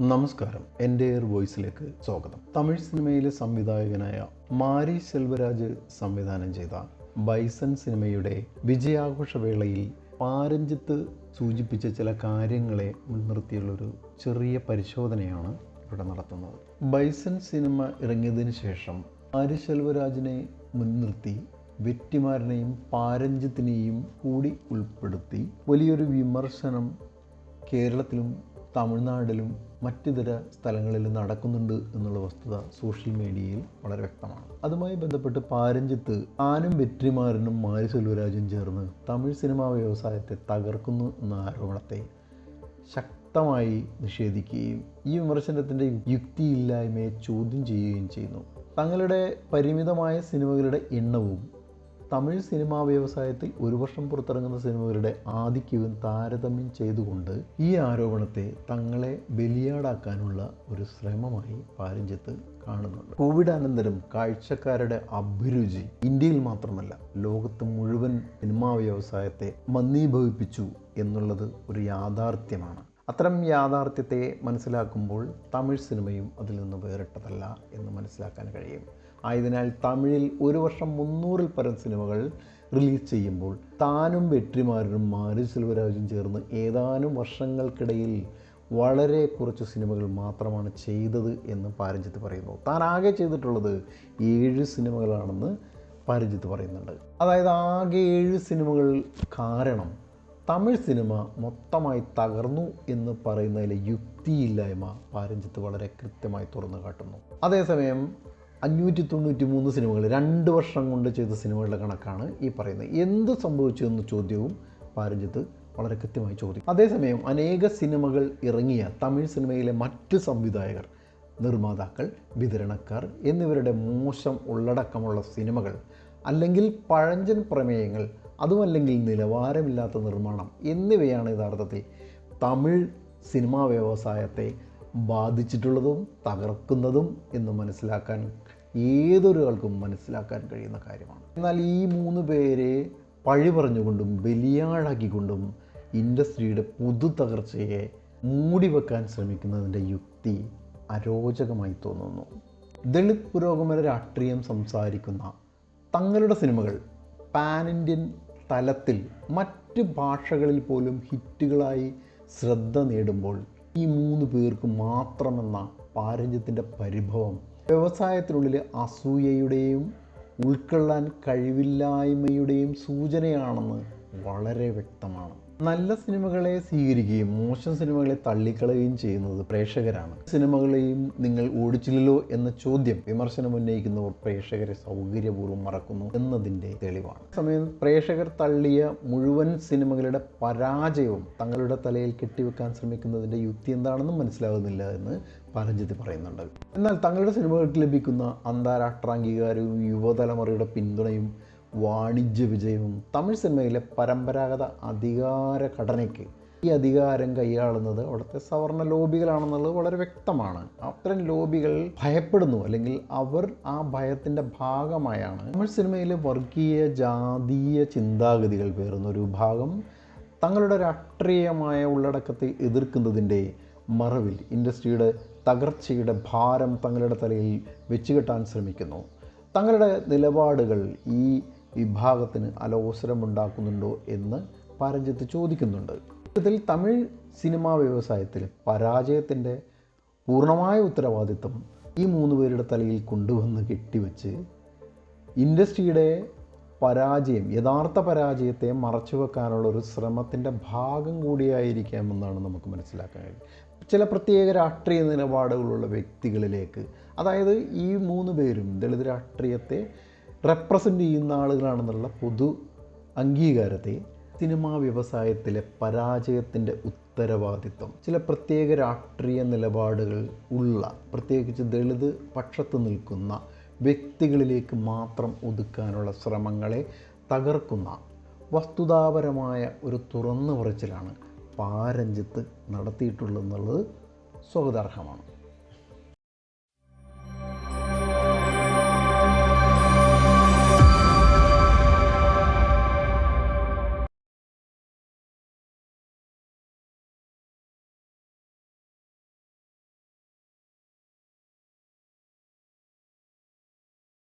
നമസ്കാരം. എന്റെ എയർ വോയിസിലേക്ക് സ്വാഗതം. തമിഴ് സിനിമയിലെ സംവിധായകനായ മാരി സെൽവരാജ് സംവിധാനം ചെയ്ത ബൈസൺ സിനിമയുടെ വിജയാഘോഷവേളയിൽ പാരഞ്ചിത്ത് സൂചിപ്പിച്ച ചില കാര്യങ്ങളെ മുൻനിർത്തിയുള്ളൊരു ചെറിയ പരിശോധനയാണ് ഇവിടെ നടത്തുന്നത്. ബൈസൺ സിനിമ ഇറങ്ങിയതിന് ശേഷം മാരി സെൽവരാജിനെ മുൻനിർത്തി വെറ്റിമാരനെയും പാരഞ്ചത്തിനെയും കൂടി ഉൾപ്പെടുത്തി വലിയൊരു വിമർശനം കേരളത്തിലും തമിഴ്നാട്ടിലും മറ്റിതര സ്ഥലങ്ങളിലും നടക്കുന്നുണ്ട് എന്നുള്ള വസ്തുത സോഷ്യൽ മീഡിയയിൽ വളരെ വ്യക്തമാണ്. അതുമായി ബന്ധപ്പെട്ട് പാരഞ്ചത്ത് ആനും വെറ്റിമാരനും മാരി സെൽവരാജും ചേർന്ന് തമിഴ് സിനിമാ വ്യവസായത്തെ തകർക്കുന്നു എന്ന ആരോപണത്തെ ശക്തമായി നിഷേധിക്കുകയും ഈ വിമർശനത്തിന്റെ യുക്തിയില്ലായ്മയെ ചോദ്യം ചെയ്യുകയും ചെയ്യുന്നു. തങ്ങളുടെ പരിമിതമായ സിനിമകളുടെ എണ്ണവും തമിഴ് സിനിമാ വ്യവസായത്തിൽ ഒരു വർഷം പുറത്തിറങ്ങുന്ന സിനിമകളുടെ ആധിക്യവും താരതമ്യം ചെയ്തുകൊണ്ട് ഈ ആരോപണത്തെ തങ്ങളെ ബലിയാടാക്കാനുള്ള ഒരു ശ്രമമായി പാരഞ്ചത്ത് കാണുന്നുണ്ട്. കോവിഡ് അനന്തരം കാഴ്ചക്കാരുടെ അഭിരുചി ഇന്ത്യയിൽ മാത്രമല്ല ലോകത്ത് മുഴുവൻ സിനിമാ വ്യവസായത്തെ മന്ദീഭവിപ്പിച്ചു എന്നുള്ളത് ഒരു യാഥാർത്ഥ്യമാണ്. അത്തരം യാഥാർത്ഥ്യത്തെ മനസ്സിലാക്കുമ്പോൾ തമിഴ് സിനിമയും അതിൽ നിന്ന് വേറിട്ടതല്ല എന്ന് മനസ്സിലാക്കാൻ കഴിയും. ആയതിനാൽ തമിഴിൽ ഒരു വർഷം മുന്നൂറിൽ പരം സിനിമകൾ റിലീസ് ചെയ്യുമ്പോൾ താനും വെற்றிമാരനും മാരി സെൽവരാജും ചേർന്ന് ഏതാനും വർഷങ്ങൾക്കിടയിൽ വളരെ കുറച്ച് സിനിമകൾ മാത്രമാണ് ചെയ്തത് എന്ന് പാരഞ്ചിത്ത് പറയുന്നു. താൻ ആകെ ചെയ്തിട്ടുള്ളത് ഏഴ് സിനിമകളാണെന്ന് പാരഞ്ചിത്ത് പറയുന്നുണ്ട്. അതായത് ആകെ ഏഴ് സിനിമകൾ കാരണം തമിഴ് സിനിമ മൊത്തമായി തകർന്നു എന്ന് പറയുന്നതിലെ യുക്തിയില്ലായ്മ പാരഞ്ചിത്ത് വളരെ കൃത്യമായി തുറന്നു കാട്ടുന്നു. അതേസമയം അഞ്ഞൂറ്റി തൊണ്ണൂറ്റി മൂന്ന് സിനിമകൾ രണ്ട് വർഷം കൊണ്ട് ചെയ്ത സിനിമകളുടെ കണക്കാണ് ഈ പറയുന്നത്. എന്ത് സംഭവിച്ചു എന്ന ചോദ്യവും പാരഞ്ജിത്ത് വളരെ കൃത്യമായി ചോദിക്കും. അതേസമയം അനേക സിനിമകൾ ഇറങ്ങിയ തമിഴ് സിനിമയിലെ മറ്റ് സംവിധായകർ നിർമ്മാതാക്കൾ വിതരണക്കാർ എന്നിവരുടെ മോശം ഉള്ളടക്കമുള്ള സിനിമകൾ അല്ലെങ്കിൽ പഴഞ്ചൻ പ്രമേയങ്ങൾ അതുമല്ലെങ്കിൽ നിലവാരമില്ലാത്ത നിർമ്മാണം എന്നിവയാണ് യഥാർത്ഥത്തിൽ തമിഴ് സിനിമാ വ്യവസായത്തെ ബാധിച്ചിട്ടുള്ളതും തകർക്കുന്നതും എന്ന് മനസ്സിലാക്കാൻ ഏതൊരാൾക്കും മനസ്സിലാക്കാൻ കഴിയുന്ന കാര്യമാണ്. എന്നാൽ ഈ മൂന്ന് പേരെ പഴി പറഞ്ഞുകൊണ്ടും ബലിയാളാക്കിക്കൊണ്ടും ഇൻഡസ്ട്രിയുടെ പുതു തകർച്ചയെ മൂടിവെക്കാൻ ശ്രമിക്കുന്നതിന്റെ യുക്തി അരോചകമായി തോന്നുന്നു. ദളിത് പുരോഗമന രാഷ്ട്രീയം സംസാരിക്കുന്ന തങ്ങളുടെ സിനിമകൾ പാൻ ഇന്ത്യൻ തലത്തിൽ മറ്റ് ഭാഷകളിൽ പോലും ഹിറ്റുകളായി ശ്രദ്ധ നേടുമ്പോൾ ഈ മൂന്ന് പേർക്ക് മാത്രമെന്ന പാരഞ്ചത്തിന്റെ പരിഭവം വ്യവസായത്തിനുള്ളിലെ അസൂയയുടെയും ഉൾക്കൊള്ളാൻ കഴിവില്ലായ്മയുടെയും സൂചനയാണെന്ന് വളരെ വ്യക്തമാണ്. നല്ല സിനിമകളെ സ്വീകരിക്കുകയും മോശം സിനിമകളെ തള്ളിക്കളയുകയും ചെയ്യുന്നത് പ്രേക്ഷകരാണ്. സിനിമകളെയും നിങ്ങൾ ഓടിച്ചില്ലല്ലോ എന്ന ചോദ്യം വിമർശനം ഉന്നയിക്കുന്നവർ പ്രേക്ഷകരെ സൗകര്യപൂർവം മറക്കുന്നു എന്നതിന്റെ തെളിവാണ്. സമയം പ്രേക്ഷകർ തള്ളിയ മുഴുവൻ സിനിമകളുടെ പരാജയവും തങ്ങളുടെ തലയിൽ കെട്ടിവെക്കാൻ ശ്രമിക്കുന്നതിന്റെ യുക്തി എന്താണെന്നും മനസ്സിലാകുന്നില്ല എന്ന് പരഞ്ജിത്ത് പറയുന്നുണ്ട്. എന്നാൽ തങ്ങളുടെ സിനിമകൾക്ക് ലഭിക്കുന്ന അന്താരാഷ്ട്ര അംഗീകാരവും യുവതലമുറയുടെ പിന്തുണയും വാണിജ്യ വിജയവും തമിഴ് സിനിമയിലെ പരമ്പരാഗത അധികാര ഘടനയ്ക്ക് ഈ അധികാരം കൈയാളുന്നത് അവിടുത്തെ സവർണ ലോബികളാണെന്നുള്ളത് വളരെ വ്യക്തമാണ്. അത്തരം ലോബികൾ ഭയപ്പെടുന്നു. അല്ലെങ്കിൽ അവർ ആ ഭയത്തിന്റെ ഭാഗമായാണ്. തമിഴ് സിനിമയിലെ വർഗീയ ജാതീയ ചിന്താഗതികൾ പേറുന്ന ഒരു ഭാഗം തങ്ങളുടെ രാഷ്ട്രീയമായ ഉള്ളടക്കത്തെ എതിർക്കുന്നതിന്റെ മറവിൽ ഇൻഡസ്ട്രിയുടെ തകർച്ചയുടെ ഭാരം തങ്ങളുടെ തലയിൽ വെച്ചുകെട്ടാൻ ശ്രമിക്കുന്നു. തങ്ങളുടെ നിലപാടുകൾ ഈ വിഭാഗത്തിന് അലോസരമുണ്ടാക്കുന്നുണ്ടോ എന്ന് പരഞ്ജിത്ത് ചോദിക്കുന്നുണ്ട്. ഇത്തരത്തിൽ തമിഴ് സിനിമാ വ്യവസായത്തിൽ പരാജയത്തിന്റെ പൂർണമായ ഉത്തരവാദിത്വം ഈ മൂന്ന് പേരുടെ തലയിൽ കൊണ്ടുവന്ന് കെട്ടിവെച്ച് ഇൻഡസ്ട്രിയുടെ പരാജയം യഥാർത്ഥ പരാജയത്തെ മറച്ചുവെക്കാനുള്ള ഒരു ശ്രമത്തിന്റെ ഭാഗം കൂടിയായിരിക്കാമെന്നാണ് നമുക്ക് മനസ്സിലാക്കാൻ കഴിയും ചില പ്രത്യേക രാഷ്ട്രീയ നിലപാടുകളുള്ള വ്യക്തികളിലേക്ക് അതായത് ഈ മൂന്ന് പേരും ദളിത് രാഷ്ട്രീയത്തെ റെപ്രസെന്റ് ചെയ്യുന്ന ആളുകളാണെന്നുള്ള പൊതു അംഗീകാരത്തെ സിനിമാ വ്യവസായത്തിലെ പരാജയത്തിന്റെ ഉത്തരവാദിത്വം. ചില പ്രത്യേക രാഷ്ട്രീയ നിലപാടുകൾ ഉള്ള പ്രത്യേകിച്ച് ദളിത് പക്ഷത്ത് നിൽക്കുന്ന വ്യക്തികളിലേക്ക് മാത്രം ഒതുക്കാനുള്ള ശ്രമങ്ങളെ തകർക്കുന്ന വസ്തുതാപരമായ ഒരു തുറന്നു പറച്ചിലാണ് പാരഞ്ചത്ത് നടത്തിയിട്ടുള്ളതെന്നുള്ളത് സ്വാഗതാർഹമാണ്.